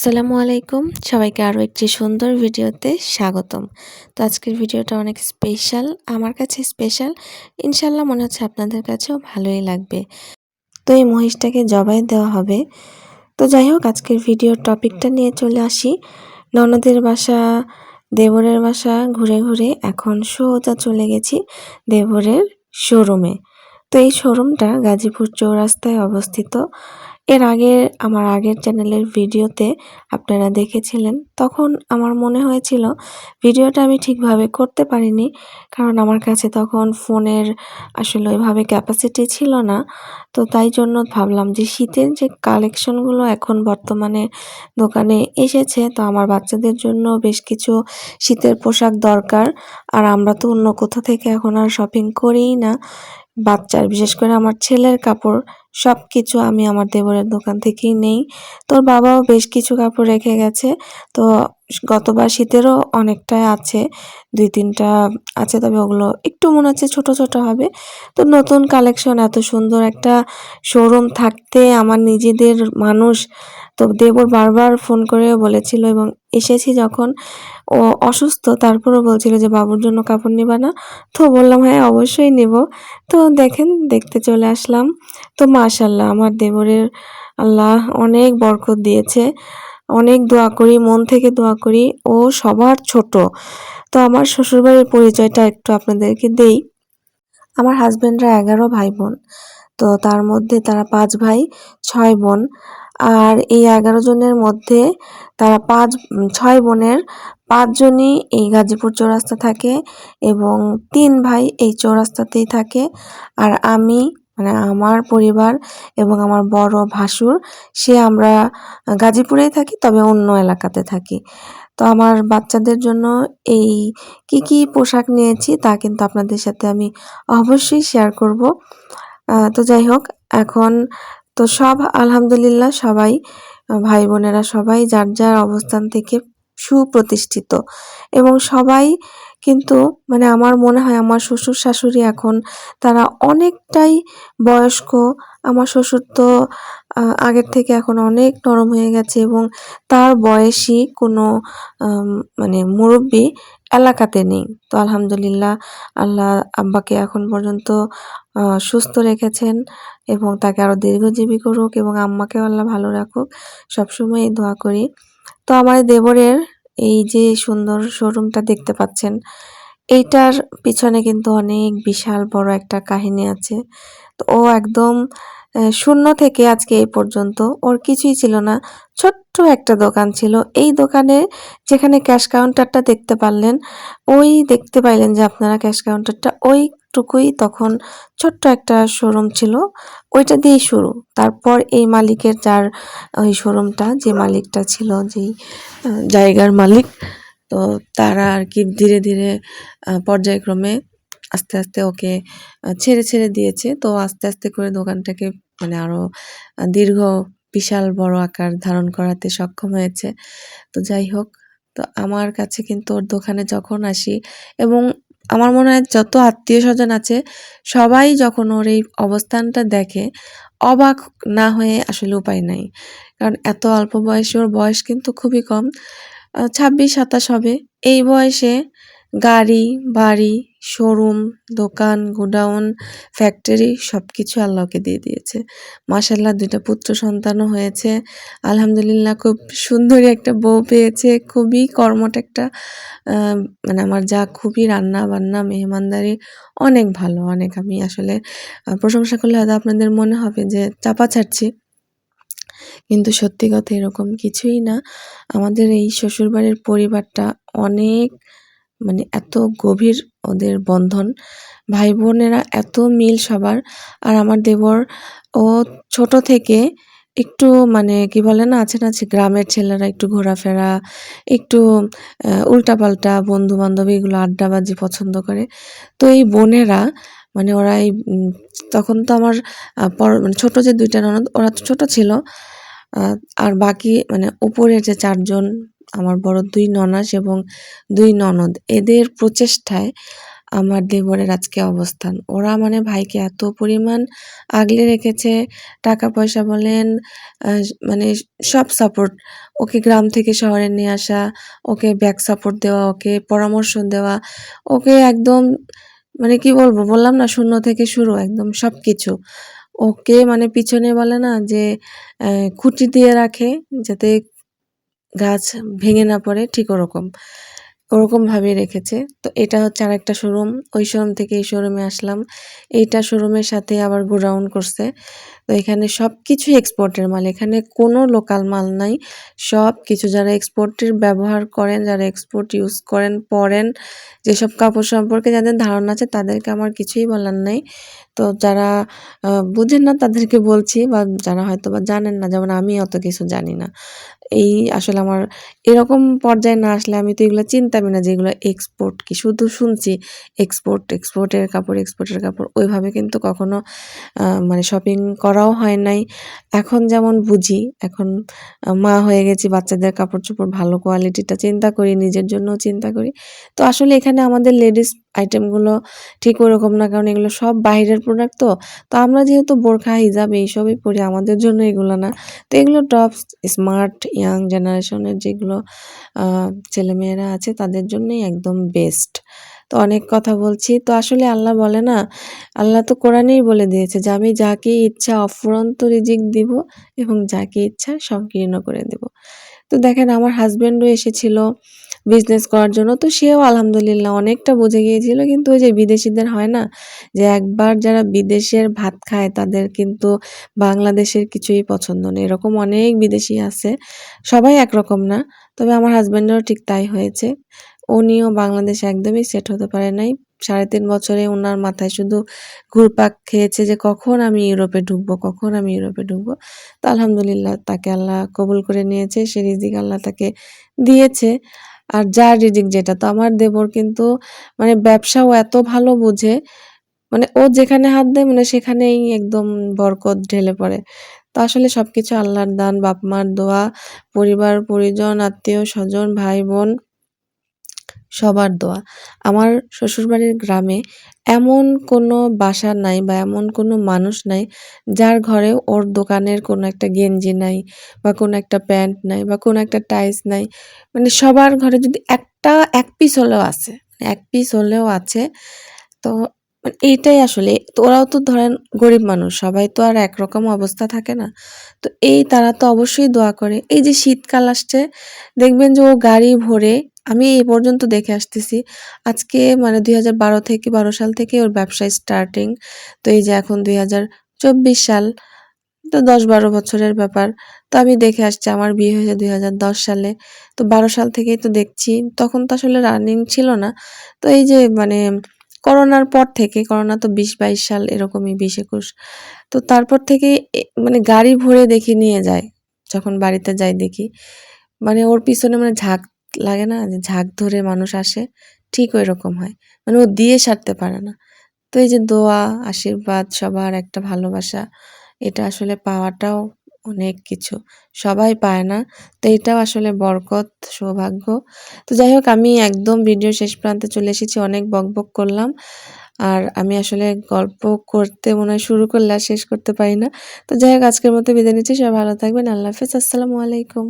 আসসালামু আলাইকুম। সবাইকে আরও একটি সুন্দর ভিডিওতে স্বাগতম। তো আজকের ভিডিওটা অনেক স্পেশাল, আমার কাছে স্পেশাল। ইনশাল্লাহ মনে হচ্ছে আপনাদের কাছেও ভালোই লাগবে। তো এই মহিষটাকে জবাই দেওয়া হবে। তো যাই হোক, আজকের ভিডিওর টপিকটা নিয়ে চলে আসি। ননদের বাসা, দেবরের বাসা, ঘুরে ঘুরে এখন সোজা চলে গেছি দেবরের শোরুমে। তো এই শোরুমটা গাজীপুর চৌরাস্তায় অবস্থিত। এর আগে আমার আগের চ্যানেলের ভিডিওতে আপনারা দেখেছিলেন, তখন আমার মনে হয়েছিল ভিডিওটা আমি ঠিকভাবে করতে পারিনি, কারণ আমার কাছে তখন ফোনের আসলে ওইভাবে ক্যাপাসিটি ছিল না। তো তাই জন্য ভাবলাম যে শীতের যে কালেকশনগুলো এখন বর্তমানে দোকানে এসেছে, তো আমার বাচ্চাদের জন্য বেশ কিছু শীতের পোশাক দরকার। আর আমরা তো অন্য কোথা থেকে এখন আর শপিং করিই না। বাচ্চার, বিশেষ করে আমার ছেলের কাপড় সব কিছু আমি আমার দেবরের দোকান থেকেই নেই। তোর বাবাও বেশ কিছু কাপড় রেখে গেছে। তো গতবার শীতেরও অনেকটাই আছে, দুই তিনটা আছে, তবে ওগুলো একটু মনে হচ্ছে ছোট ছোট হবে। তো নতুন কালেকশন এত সুন্দর একটা শোরুম থাকতে আমার নিজেদের মানুষ তো দেবর বারবার ফোন করে বলেছিল এবং এসেছি যখন ও অসুস্থ, তারপরও বলছিল যে বাবুর জন্য কাপড় নিবা না। তো বললাম হ্যাঁ অবশ্যই নেব। তো দেখেন, দেখতে চলে আসলাম। তো মাশাল্লাহ আমার দেবরের আল্লাহ অনেক বরকত দিয়েছে। অনেক দোয়া করি, মন থেকে দোয়া করি। ও সবার ছোট। তো আমার শ্বশুরবাড়ির পরিচয়টা একটু আপনাদেরকে দেই। আমার হাজব্যান্ডরা এগারো ভাই বোন। তো তার মধ্যে তারা পাঁচ ভাই, ছয় বোন। আর এই এগারো জনের মধ্যে তারা পাঁচ, ছয় বোনের পাঁচজনই এই গাজীপুর চৌরাস্তা থাকে এবং তিন ভাই এই চৌরাস্তাতেই থাকে। আর আমি মানে আমার পরিবার এবং আমার বড় ভাসুর, সে আমরা গাজীপুরেই থাকি, তবে অন্য এলাকাতে থাকি। তো আমার বাচ্চাদের জন্য এই কি কি পোশাক নিয়েছি তা কিন্তু আপনাদের সাথে আমি অবশ্যই শেয়ার করব। তো যাই হোক, এখন তো সব আলহামদুলিল্লাহ সবাই, ভাই বোনেরা সবাই যার যার অবস্থান থেকে সুপ্রতিষ্ঠিত। এবং সবাই কিন্তু মানে আমার মনে হয় আমার শ্বশুর শাশুড়ি এখন তারা অনেকটাই বয়স্ক। আমার শ্বশুর তো আগের থেকে এখন অনেক নরম হয়ে গেছে এবং তার বয়সী কোনো মানে মুরব্বী এলাকাতে নেই। তো আলহামদুলিল্লাহ আল্লাহ আব্বাকে এখন পর্যন্ত সুস্থ রেখেছেন এবং তাকে আরও দীর্ঘজীবী করুক এবং আম্মাকেও আল্লাহ ভালো রাখুক। সবসময় দোয়া করি। তো আমার দেবরের এই যে সুন্দর শোরুমটা দেখতে পাচ্ছেন, এইটার পিছনে কিন্তু অনেক বিশাল বড় একটা কাহিনী আছে। তো ও একদম শূন্য থেকে আজকে এই পর্যন্ত। ওর কিছুই ছিল না। ছোট্ট একটা দোকান ছিল। এই দোকানে যেখানে ক্যাশ কাউন্টারটা দেখতে পারলেন, ওই দেখতে পাইলেন যে আপনারা ক্যাশ কাউন্টারটা। ওইটুকুই তখন ছোট্ট একটা শোরুম ছিল। ওইটা দিয়েই শুরু। তারপর এই মালিকের যার ওই শোরুমটা, যে মালিকটা ছিল, যেই জায়গার মালিক, তো তারা আর কি ধীরে ধীরে পর্যায়ক্রমে আস্তে আস্তে ওকে ছেড়ে ছেড়ে দিয়েছে। তো আস্তে আস্তে করে দোকানটাকে মানে আরও দীর্ঘ, বিশাল, বড় আকার ধারণ করাতে সক্ষম হয়েছে। তো যাই হোক, তো আমার কাছে কিন্তু ওর দোকানে যখন আসি এবং আমার মনে হয় যত আত্মীয় স্বজন আছে, সবাই যখন ওর এই অবস্থানটা দেখে, অবাক না হয়ে আসলে উপায় নাই। কারণ এত অল্প বয়সে ওর বয়স কিন্তু খুবই কম। ছাব্বিশ, সাতাশ হবে। এই বয়সে গাড়ি, বাড়ি, শোরুম, দোকান, গোডাউন, ফ্যাক্টরি সব কিছু আল্লাহকে দিয়ে দিয়েছে। মাসাল্লাহ দুইটা পুত্র সন্তানও হয়েছে। আলহামদুলিল্লাহ, খুব সুন্দরী একটা বউ পেয়েছে। খুবই কর্মট একটা মানে আমার যা খুবই রান্না বান্না মেহমানদারি, অনেক ভালো, অনেক। আমি আসলে প্রশংসা করলে হয়তো আপনাদের মনে হবে যে চাপা ছাড়ছি। কিন্তু সত্যি কথা এরকম কিছুই না। আমাদের এই শ্বশুরবাড়ির পরিবারটা অনেক মানে এত গভীর ওদের বন্ধন। ভাই বোনেরা এত মিল সবার। আর আমার দেবর, ও ছোট থেকে একটু মানে কি বলে না, আছে না গ্রামের ছেলেরা একটু ঘোরাফেরা, একটু উল্টাপাল্টা বন্ধু বান্ধব এগুলো আড্ডাবাজি পছন্দ করে। তো এই বোনেরা মানে ওরা এই তখন তো আমার পর মানে ছোট যে দুইটা ননদ, ওরা তো ছোট ছিল। আর বাকি মানে উপরের যে চারজন আমার বড় দুই ননাস এবং দুই ননদ। এদের প্রচেষ্টায় আমার দেবরের আজকে অবস্থান। ওরা মানে ভাইকে এত পরিমাণ আগলে রেখেছে টাকা পয়সা বলেন মানে সব সাপোর্ট ওকে গ্রাম থেকে শহরে নিয়ে আসা, ওকে ব্যাক সাপোর্ট দেওয়া, ওকে পরামর্শ দেওয়া, ওকে একদম মানে কি বলব, বললাম না শূন্য থেকে শুরু, একদম সব কিছু ওকে মানে পিছনে বলে না যে খুঁটি দিয়ে রাখে যাতে গাছ ভেঙে না পড়ে, ঠিক ওরকম। ওরকমভাবেই রেখেছে। তো এটা হচ্ছে আর একটা শোরুম ওই শোরুম থেকে এই শোরুমে আসলাম। এইটা শোরুমের সাথে আবার গোডাউন করছে। তো এখানে সব কিছুই এক্সপোর্টের মাল। এখানে কোনো লোকাল মাল নাই। সব কিছু যারা এক্সপোর্টের ব্যবহার করেন, যারা এক্সপোর্ট ইউজ করেন, পরেন, যেসব কাপড় সম্পর্কে যাদের ধারণা আছে, তাদেরকে আমার কিছুই বলার নাই। তো যারা বুঝেন না, তাদেরকে বলছি বা যারা হয়তো বা জানেন না, যেমন আমি অত কিছু জানি না। এই আসলে আমার এরকম পর্যায়ে না আসলে আমি তো এগুলো চিনতামই না যে এগুলো এক্সপোর্ট কি। শুধু শুনছি এক্সপোর্ট এক্সপোর্টের কাপড় এক্সপোর্টের কাপড়। ওইভাবে কিন্তু কখনো মানে শপিং করাও হয় নাই। এখন যেমন বুঝি, এখন মা হয়ে গেছি, বাচ্চাদের কাপড় চোপড় ভালো কোয়ালিটিটা চিন্তা করি, নিজের জন্যও চিন্তা করি। তো আসলে এখানে আমাদের লেডিস আইটেমগুলো ঠিক ওরকম না, কারণ এগুলো সব বাইরের প্রোডাক্ট তো। তো আমরা যেহেতু বোরখা, হিজাব এইসবই পরি, আমাদের জন্য এগুলো না। তো এগুলো টপস স্মার্ট ইয়াং জেনারেশনের যেগুলো ছেলেমেয়েরা আছে, তাদের জন্যই একদম বেস্ট তো অনেক কথা বলছি। তো আসলে আল্লাহ বলে না, আল্লাহ তো কোরআনেই বলে দিয়েছে যে, আমি যাকে ইচ্ছা অফুরন্ত রিজিক দিব এবং যাকে ইচ্ছা সংকীর্ণ করে দেব। তো দেখেন, আমার হাজব্যান্ডও এসেছিল। বিজনেস করার জন্য। তো সেও আলহামদুলিল্লাহ অনেকটা বুঝে গিয়েছিল। কিন্তু ওই যে বিদেশিদের হয় না? যে একবার যারা বিদেশের ভাত খায়, তাদের কিন্তু বাংলাদেশের কিছুই পছন্দ নেই। এরকম অনেক বিদেশি আছে। সবাই একরকম না। তবে আমার হাজব্যান্ডেরও ঠিক তাই হয়েছে। উনিও বাংলাদেশে একদমই সেট হতে পারে নাই। সাড়ে তিন বছরে ওনার মাথায় শুধু ঘুরপাক খেয়েছে যে কখন আমি ইউরোপে ঢুকবো, কখন আমি ইউরোপে ঢুকবো। তো আলহামদুলিল্লাহ তাকে আল্লাহ কবুল করে নিয়েছে। সে রিজিক আল্লাহ তাকে দিয়েছে। আর যার রিজিক যেটা, তো আমার দেবর কিন্তু মানে ব্যবসাও এত ভালো বুঝে। মানে ও যেখানে হাত দেয় মানে সেখানেই একদম বরকত ঢেলে পড়ে। তো আসলে সবকিছু আল্লাহর দান বাপ মার দোয়া, পরিবার, পরিজন আত্মীয় স্বজন ভাই বোন সবার দোয়া। আমার শ্বশুরবাড়ির গ্রামে এমন কোনো বাসা নাই বা এমন কোনো মানুষ নাই যার ঘরে ওর দোকানের কোনো একটা গেঞ্জি নাই বা কোনো একটা প্যান্ট নাই বা কোনো একটা টাইস নাই। মানে সবার ঘরে যদি একটা, এক পিস হলেও আছে এক পিস হলেও আছে, তো মানে এইটাই আসলে। ওরাও তো ধরেন গরিব মানুষ, সবাই তো আর একরকম অবস্থা থাকে না। তো এই তারা তো অবশ্যই দোয়া করে। এই যে শীতকাল আসছে, দেখবেন যে ও গাড়ি ভরে আমি এই পর্যন্ত দেখে আসতেছি। আজকে মানে দুই হাজার বারো থেকে বারো সাল থেকে ওর ব্যবসা স্টার্টিং তো এই যে এখন দুই হাজার চব্বিশ সাল, তো দশ বারো বছরের ব্যাপার। তো আমি দেখে আসছি, আমার বিয়ে হয়েছে দুই হাজার দশ সালে। তো বারো সাল থেকেই তো দেখছি, তখন তো আসলে রানিং ছিল না। তো এই যে মানে করোনার পর থেকে, করোনা তো বিশ বাইশ সাল, এরকমই বিশ একুশ। তো তারপর থেকে মানে গাড়ি ভরে দেখি নিয়ে যায়, যখন বাড়িতে যাই দেখি। মানে ওর পিছনে মানে ঝাঁক লাগে না যে ঝাঁক ধরে মানুষ আসে, ঠিক ওই রকম হয়। মানে ও দিয়ে সারতে পারে না। তো এই যে দোয়া, আশীর্বাদ, সবার একটা ভালোবাসা, এটা আসলে পাওয়াটাও অনেক কিছু। সবাই পায় না, তো এটাও আসলে বরকত, সৌভাগ্য। তো যাই হোক, আমি একদম ভিডিও শেষ প্রান্তে চলে এসেছি, অনেক বকবক করলাম। আর আমি আসলে গল্প করতে মনে হয় শুরু করলে শেষ করতে পারি না। তো যাই হোক, আজকের মতো বিদায় নিচ্ছি, সবাই ভালো থাকবেন, আল্লাহ হাফিজ, আসসালামু আলাইকুম।